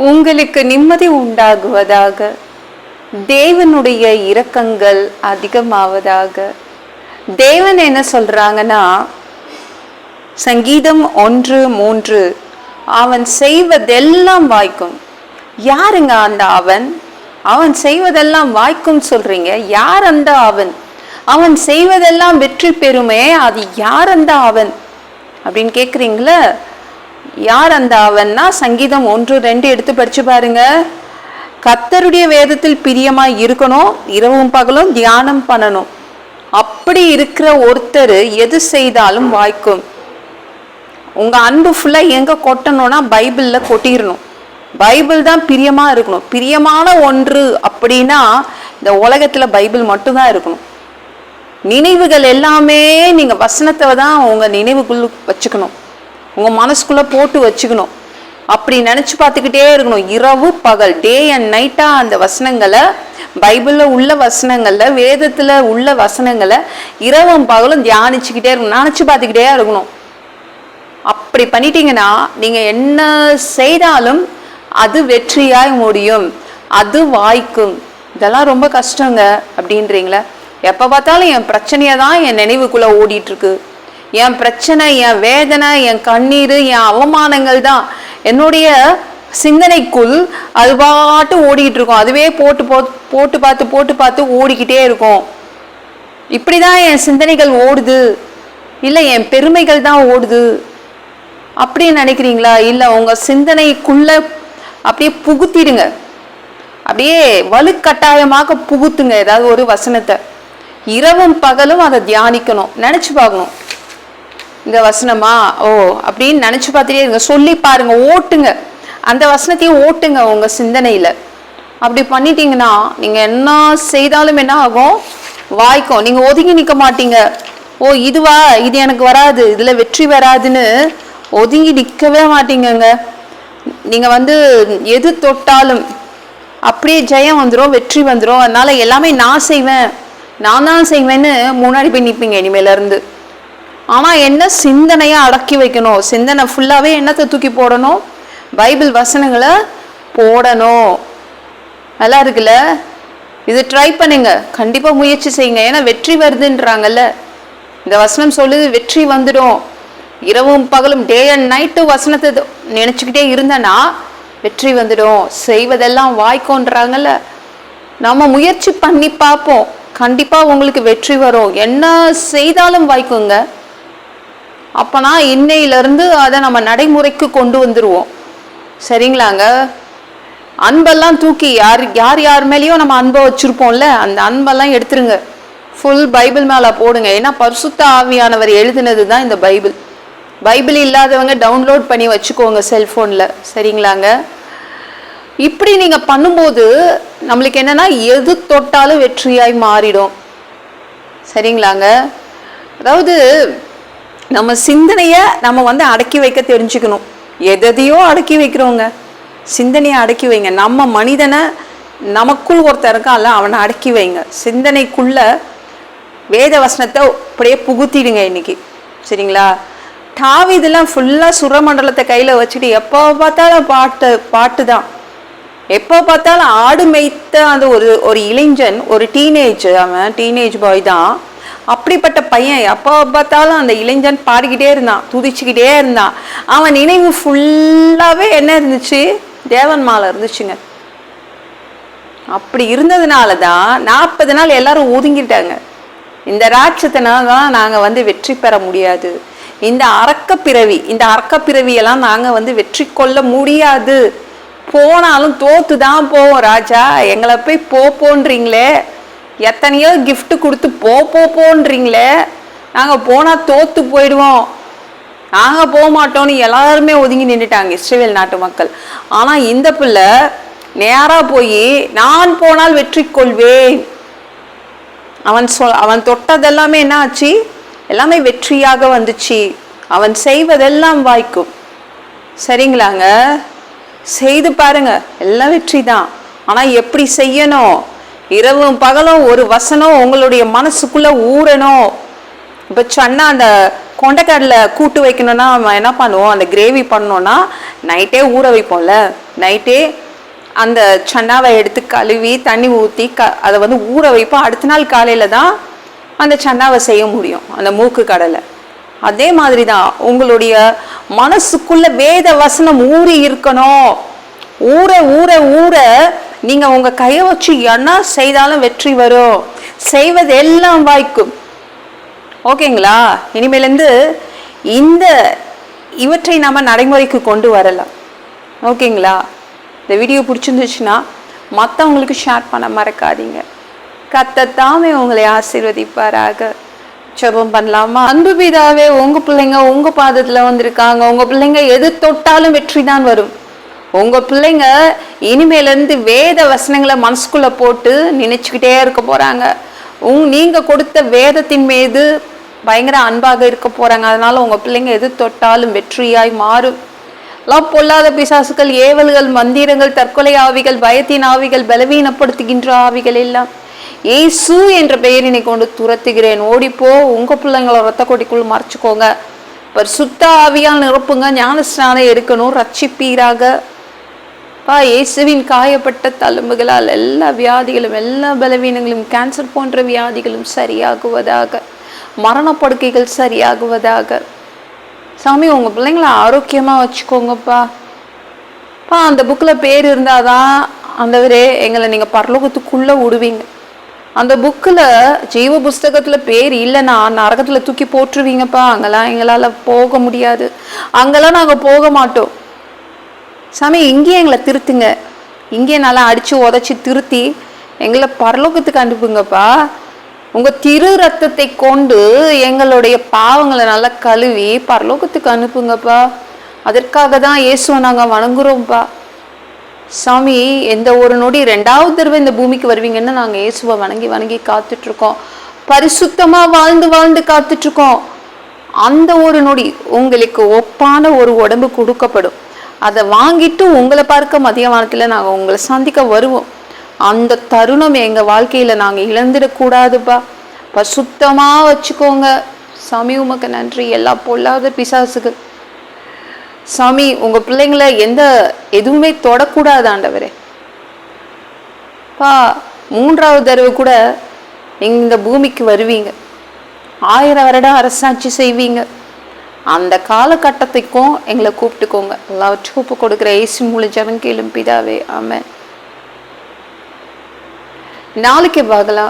உங்களுக்கு நிம்மதி உண்டாகுவதாக. தேவனுடைய இரக்கங்கள் அதிகமாவதாக. தேவன் என்ன சொல்றாங்கன்னா சங்கீதம் ஒன்று மூன்று அவன் செய்வதெல்லாம் வாய்க்கும். யாருங்க அந்த அவன்? அவன் செய்வதெல்லாம் வாய்க்கும் சொல்றீங்க. யார் அந்த அவன்? அவன் செய்வதெல்லாம் வெற்றி பெறுமே அது யார் அந்த அவன்? அப்படின்னு கேக்குறீங்களா? யார் அந்த அவன்னா? சங்கீதம் ஒன்று ரெண்டு எடுத்து படிச்சு பாருங்க. கத்தருடைய வேதத்தில் பிரியமா இருக்கணும் இரவும் பகலும் தியானம் பண்ணணும். அப்படி இருக்கிற ஒருத்தர் எது செய்தாலும் வாய்க்கும். உங்க அன்பு ஃபுல்லா எங்க கொட்டணும்னா பைபிள்ல கொட்டிடணும் பைபிள் தான் பிரியமா இருக்கணும். பிரியமான ஒன்று அப்படின்னா இந்த உலகத்துல பைபிள் மட்டும்தான் இருக்கணும். நினைவுகள் எல்லாமே நீங்க வசனத்தை தான் உங்க நினைவுக்குள்ள வச்சுக்கணும். உங்கள் மனசுக்குள்ளே போட்டு வச்சுக்கணும். அப்படி நினச்சி பார்த்துக்கிட்டே இருக்கணும். இரவு பகல் டே அண்ட் நைட்டாக அந்த வசனங்களை பைபிளில் உள்ள வசனங்களில் வேதத்தில் உள்ள வசனங்களை இரவும் பகலும் தியானிச்சுக்கிட்டே இருக்கணும். நினச்சி பார்த்துக்கிட்டே இருக்கணும். அப்படி பண்ணிட்டீங்கன்னா நீங்கள் என்ன செய்தாலும் அது வெற்றியாய் முடியும். அது வாய்க்கும். இதெல்லாம் ரொம்ப கஷ்டங்க அப்படின்றீங்களே. எப்போ பார்த்தாலும் என் பிரச்சனையை தான் என் நினைவுக்குள்ளே ஓடிட்டுருக்கு என் பிரச்சனை என் வேதனை என் கண்ணீர் என் அவமானங்கள் தான் என்னுடைய சிந்தனைக்குள் அது பாட்டு ஓடிக்கிட்டு இருக்கும் அதுவே போட்டு போ போட்டு பார்த்து போட்டு பார்த்து ஓடிக்கிட்டே இருக்கும். இப்படிதான் என் சிந்தனைகள் ஓடுது. இல்லை என் பெருமைகள் தான் ஓடுது. அப்படின்னு நினைக்கிறீங்களா? இல்லை உங்கள் சிந்தனைக்குள்ள அப்படியே புகுத்திடுங்க. அப்படியே வலுக்கட்டாயமாக புகுத்துங்க. ஏதாவது ஒரு வசனத்தை. இரவும் பகலும் அதை தியானிக்கணும். நினச்சி பார்க்கணும். இந்த வசனமா? ஓ அப்படின்னு நினைச்சு பார்த்துட்டே இருங்க. சொல்லி பாருங்க ஓட்டுங்க. அந்த வசனத்தையும் ஓட்டுங்க உங்க சிந்தனையில. அப்படி பண்ணிட்டீங்கன்னா நீங்க என்ன செய்தாலும் என்ன ஆகும்? வாய்க்கும். நீங்க ஒதுங்கி நிக்க மாட்டீங்க. ஓ இதுவா? இது எனக்கு வராது. இதுல வெற்றி வராதுன்னு ஒதுங்கி நிக்கவே மாட்டீங்கங்க. நீங்க வந்து எது தொட்டாலும் அப்படியே ஜெயம் வந்துடும் வெற்றி வந்துடும் அதனால எல்லாமே நான் செய்வேன். நான் தான் செய்வேன்னு முன்னாடி போய் நிற்பீங்க இனிமேல ஆனால் என்ன சிந்தனையை அடக்கி வைக்கணும்? சிந்தனை ஃபுல்லாகவே என்னத்தை தூக்கி போடணும்? பைபிள் வசனங்களை போடணும். நல்லா இருக்குல்ல? இது ட்ரை பண்ணுங்க. கண்டிப்பாக முயற்சி செய்யுங்க. ஏன்னா வெற்றி வருதுன்றாங்கல்ல. இந்த வசனம் சொல்லுது வெற்றி வந்துடும். இரவும் பகலும் டே அண்ட் நைட்டு வசனத்தை நினச்சிக்கிட்டே நினைச்சுக்கிட்டே இருந்தேன்னா வெற்றி வந்துடும். செய்வதெல்லாம் வாய்க்கோன்றாங்கல்ல. நம்ம முயற்சி பண்ணி பார்ப்போம். கண்டிப்பாக உங்களுக்கு வெற்றி வரும். என்ன செய்தாலும் வாய்க்குங்க. அப்போனா இன்னையிலேருந்து அதை நம்ம நடைமுறைக்கு கொண்டு வந்துடுவோம் சரிங்களாங்க? அன்பெல்லாம் தூக்கி யார் யார் யார் மேலேயும் நம்ம அன்பை வச்சுருப்போம்ல அந்த அன்பெல்லாம் எடுத்துருங்க. ஃபுல் பைபிள் மேலே போடுங்க. ஏன்னா பரிசுத்த ஆவியானவர் எழுதினது தான் இந்த பைபிள். பைபிள் இல்லாதவங்க டவுன்லோட் பண்ணி வச்சுக்கோங்க செல்ஃபோனில் சரிங்களாங்க? இப்படி நீங்கள் பண்ணும்போது நம்மளுக்கு என்னென்னா எது தொட்டாலும் வெற்றியாய் மாறிடும். சரிங்களாங்க? அதாவது நம்ம சிந்தனையை நம்ம வந்து அடக்கி வைக்க தெரிஞ்சுக்கணும். எதையோ அடக்கி வைக்கிறோங்க சிந்தனையை அடக்கி வைங்க. நம்ம மனிதனை நமக்குள் ஒருத்தர் இருக்கான்ல அவனை அடக்கி வைங்க. சிந்தனைக்குள்ள வேத வசனத்தை அப்படியே புகுத்திடுங்க இன்னைக்கு. சரிங்களா? தாவீதெல்லாம் ஃபுல்லாக சுரமண்டலத்தை கையில் வச்சுட்டு எப்போ பார்த்தாலும் பாட்டு பாட்டு தான் எப்போ பார்த்தாலும் ஆடு மேய்த்த அந்த ஒரு ஒரு இளைஞன் ஒரு டீனேஜ் அவன் டீனேஜ் பாய் தான். அப்படிப்பட்ட பையன் எப்போ பார்த்தாலும் அந்த இளைஞன் பாடிக்கிட்டே இருந்தான் துதிச்சுக்கிட்டே இருந்தான். அவன் நினைவு ஃபுல்லாகவே என்ன இருந்துச்சு? தேவன் மாலை இருந்துச்சுங்க. அப்படி இருந்ததுனால தான் நாற்பது நாள் எல்லாரும் ஒதுங்கிட்டாங்க. இந்த ராட்சத்தினால தான் நாங்கள் வந்து வெற்றி பெற முடியாது. இந்த அறக்கப்பிறவி இந்த அறக்கப்பிறவியெல்லாம் நாங்கள் வந்து வெற்றி கொள்ள முடியாது. போனாலும் தோத்து தான் போவோம் ராஜா. எங்களை போய் போன்றீங்களே. எத்தனையோ கிஃப்ட் கொடுத்து போ போ போன்றீங்களே. நாங்கள் போனால் தோத்து போயிடுவோம். நாங்கள் போக மாட்டோம்னு எல்லாருமே ஒதுங்கி நின்றுட்டாங்க இஸ்ரேல் நாட்டு மக்கள். ஆனால் இந்த பிள்ளை நேராக போய் நான் போனால் வெற்றி கொள்வேன். அவன் சொல் அவன் தொட்டதெல்லாமே என்ன ஆச்சு எல்லாமே வெற்றியாக வந்துச்சு. அவன் செய்வதெல்லாம் வாய்க்கும். சரிங்களாங்க? செய்து பாருங்க. எல்லாம் வெற்றி தான் ஆனால் எப்படி செய்யணும்? இரவும் பகலும் ஒரு வசனம் உங்களுடைய மனசுக்குள்ள ஊறணும். இப்போ சன்னா அந்த கொண்டைக்கடலை கூட்டு வைக்கணும்னா நம்ம என்ன பண்ணுவோம்? அந்த கிரேவி பண்ணோம்னா நைட்டே ஊற வைப்போம்ல. நைட்டே அந்த சன்னாவை எடுத்து கழுவி தண்ணி ஊற்றி க அதை வந்து ஊற வைப்போம். அடுத்த நாள் காலையில் தான் அந்த சன்னாவை செய்ய முடியும் அந்த மூக்கு கடலை. அதே மாதிரி தான் உங்களுடைய மனசுக்குள்ள வேத வசனம் ஊறி இருக்கணும். ஊற ஊற ஊற நீங்கள் உங்கள் கையை வச்சு என்ன செய்தாலும் வெற்றி வரும். செய்வது எல்லாம் வாய்க்கும். ஓகேங்களா? இனிமேலேருந்து இந்த இவற்றை நாம் நடைமுறைக்கு கொண்டு வரலாம். ஓகேங்களா? இந்த வீடியோ பிடிச்சிருந்துச்சுன்னா மற்றவங்களுக்கு ஷேர் பண்ண மறக்காதீங்க. கத்தத்தாமே உங்களை ஆசீர்வதிப்பாராக. ஜபம் பண்ணலாமா? அன்பு பிதாவே உங்கள் பிள்ளைங்க உங்கள் பாதத்தில் வந்திருக்காங்க. உங்கள் பிள்ளைங்க எது தொட்டாலும் வெற்றி தான் வரும். உங்கள் பிள்ளைங்க இனிமேலேருந்து வேத வசனங்களை மனசுக்குள்ளே போட்டு நினச்சிக்கிட்டே இருக்க போகிறாங்க உங் நீங்கள் கொடுத்த வேதத்தின் மீது பயங்கர அன்பாக இருக்க போகிறாங்க அதனால் உங்கள் பிள்ளைங்க எது தொட்டாலும் வெற்றியாய் மாறும். எல்லாம் பொல்லாத பிசாசுகள் ஏவல்கள் மந்திரங்கள் தற்கொலை ஆவிகள் பயத்தின் ஆவிகள் பலவீனப்படுத்துகின்ற ஆவிகள் எல்லாம். ஏசு என்ற பெயரினை கொண்டு துரத்துகிறேன். ஓடிப்போ உங்கள் பிள்ளைங்களை ரத்த கொடிக்குள் மறைச்சுக்கோங்க. பரிசுத்த ஆவியால் நிரப்புங்க ஞானஸ்நானம் எடுக்கணும் ரட்சிப்பீராக. அப்பா இயேசுவின் காயப்பட்ட தழும்புகளால் எல்லா வியாதிகளும் எல்லா பலவீனங்களும் கேன்சர் போன்ற வியாதிகளும் சரியாகுவதாக மரணப்படுக்கைகள் சரியாகுவதாக. சாமி உங்கள் பிள்ளைங்களை ஆரோக்கியமாக வச்சுக்கோங்கப்பா. பா அந்த புக்கில் பேர் இருந்தால் தான் அந்தவரே எங்களை நீங்கள் பரலோகத்துக்குள்ளே விடுவீங்க. அந்த புக்கில் ஜீவ புஸ்தகத்தில் பேர் இல்லைன்னா நரகத்தில் தூக்கி போட்டுருவீங்கப்பா. அங்கெல்லாம் எங்களால் போக முடியாது. அங்கெல்லாம் நாங்கள் போக மாட்டோம். சாமி இங்கேயே எங்களை திருத்துங்க. இங்கேயே நல்லா அடித்து உதச்சி திருத்தி எங்களை பரலோகத்துக்கு அனுப்புங்கப்பா. உங்கள் திரு ரத்தத்தை கொண்டு எங்களுடைய பாவங்களை நல்லா கழுவி பரலோகத்துக்கு அனுப்புங்கப்பா. அதற்காக தான் இயேசுவை நாங்கள் வணங்குறோம்ப்பா. சாமி எந்த ஒரு நொடி ரெண்டாவது தடவை இந்த பூமிக்கு வருவீங்கன்னு நாங்கள் இயேசுவை வணங்கி வணங்கி காத்துட்ருக்கோம். பரிசுத்தமாக வாழ்ந்து வாழ்ந்து காத்துட்ருக்கோம். அந்த ஒரு நொடி உங்களுக்கு ஒப்பான ஒரு உடம்பு கொடுக்கப்படும். அதை வாங்கிட்டு உங்களை பார்க்க மதிய வானத்தில் நாங்கள் உங்களை சந்திக்க வருவோம். அந்த தருணம் எங்கள் வாழ்க்கையில் நாங்கள் இழந்துடக்கூடாதுப்பா பசுத்தமாக வச்சுக்கோங்க. சாமி உமக்கு நன்றி. எல்லா பொல்லாத பிசாசுக்கு. சாமி உங்கள் பிள்ளைங்கள எந்த எதுவுமே தொடக்கூடாது ஆண்டவரே. பா மூன்றாவது தடவை கூட இந்த பூமிக்கு வருவீங்க. ஆயிரம் வருடம் அரசாட்சி செய்வீங்க. அந்த காலகட்டத்துக்கும் எங்களை கூப்பிட்டுக்கோங்க. எல்லாவற்றும் ஒப்பு கொடுக்குற ஏசி மூலம் ஜனம் கேளும் பிதாவே. ஆமாம் நாளைக்கு பார்க்கலாம்.